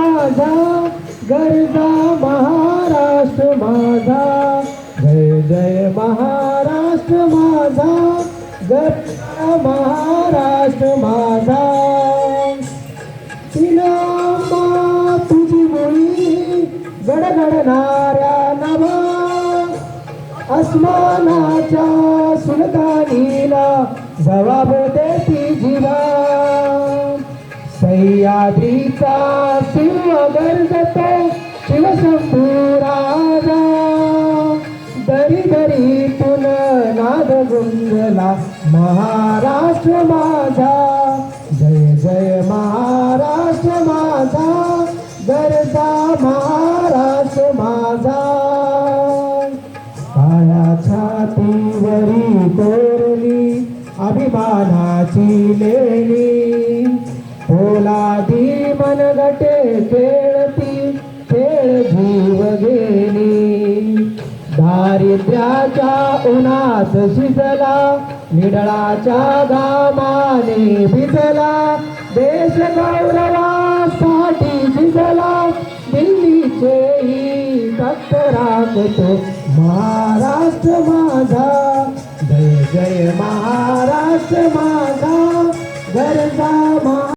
माझा गरजा महाराष्ट्र माझा. जय जय महाराष्ट्र माझा. गरजा महाराष्ट्र माझा. तिनामा तुझी मुळी गडगडणाऱ्या नभा. अस्मानाच्या सुलतानीला जबाब देती जीवा. सह्याद्रीचा सिंह गर्जतो शिवशंभू राजा दरी दरीतून नाद गुंजला महाराष्ट्र माझा. जय जय महाराष्ट्र माझा गरजा महाराष्ट्र माझा. काळ्या छातीवरी कोरली अभिमानाची लेणी. पोलादी मनगटे खेळती खेळ जीव गेली दारिद्र्याच्या उन्हात शिजला निडळाच्या गामाने भिजला. देश गौरवासाठी भिजला दिल्लीचे तख्त राखतो महाराष्ट्र माझा. जय जय महाराष्ट्र माझा